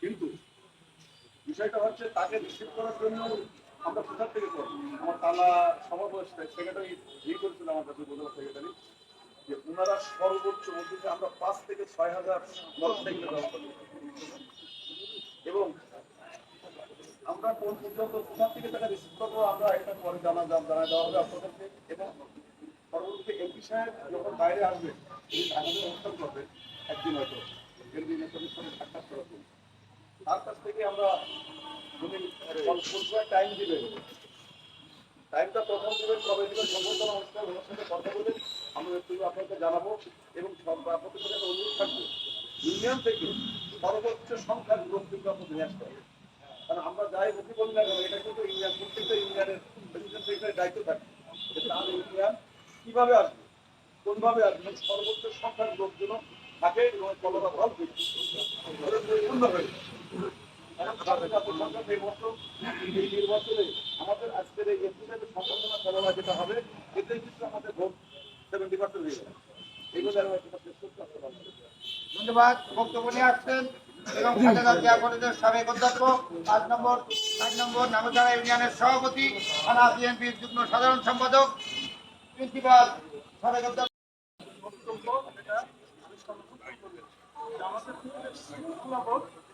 কিন্তু বিষয়টা হচ্ছে তাকে রিসিভ করার জন্য আমরা কোথার থেকে করব? আমার তালা সভাপতি সেক্রেটারি ই করেছিল আমার কাছে বোঝা সেক্রেটারি যে ওনারা সর্বোচ্চ মধ্যে আমরা পাঁচ থেকে ছয় হাজার মোটরসাইকেলের ব্যবস্থা এবং আমরা কোন পর্যন্ত কোথা থেকে টাকা রিসিভ করব, আমরা এটা পরে জানা জানা দেওয়া হবে আপনাদেরকে। এবং পরবর্তীতে এমপি সাহেব যখন বাইরে আসবে তিনি আমাদের অনুষ্ঠান করবে, একদিন হয়তো কেন্দ্রীয় নেতাদের সঙ্গে সাক্ষাৎ জন্য। তার কাছ থেকে আমরা কোন টাইম দিবে টাইমটা প্রথম দিবেন কবে দিবেন সম্বর্ধনা অনুষ্ঠান ওনার সাথে কথা বলে আমরা একটু আপনাকে জানাব এবং সব আপনাদের অনুরোধ থাকবে। ইউনিয়ন থেকে সর্বোচ্চ সংখ্যার লোক কিন্তু নিয়ে আসতে হবে। কারণ আমরা যাই মুখে বলি না কেন, এটা কিন্তু ইউনিয়ন, প্রত্যেকটা ইউনিয়নের প্রেসিডেন্ট সেক্রেটারির দায়িত্ব থাকে যে তার ইউনিয়ন কীভাবে আসবে, কোনভাবে আসবে, সর্বোচ্চ সংখ্যার লোক যেন থাকে এবং কলকা ফল পূর্ণ হয়ে যায়। এখন সাথে সাথে সরকার এই নির্বাচনে আমাদের আজকের এই এপ্রিলের সম্পাদনা করা যেটা হবে এতে কিন্তু আমাদের ভোট সেভেন্টি পার্সেন্ট হয়ে যাবে। এগুলো আমি শেষ করতে আসতে পারব। ধন্যবাদ। বক্তব্য নিয়ে আসছেন এবং কলেজের সাবেক অধ্যক্ষ পাঁচ নম্বর চার নম্বর নামচারা ইউনিয়নের সভাপতি থানা বিএনপির যুগ্ম সাধারণ সম্পাদক প্রিন্সিপাল সাবেক অধ্যক্ষ। আমাদের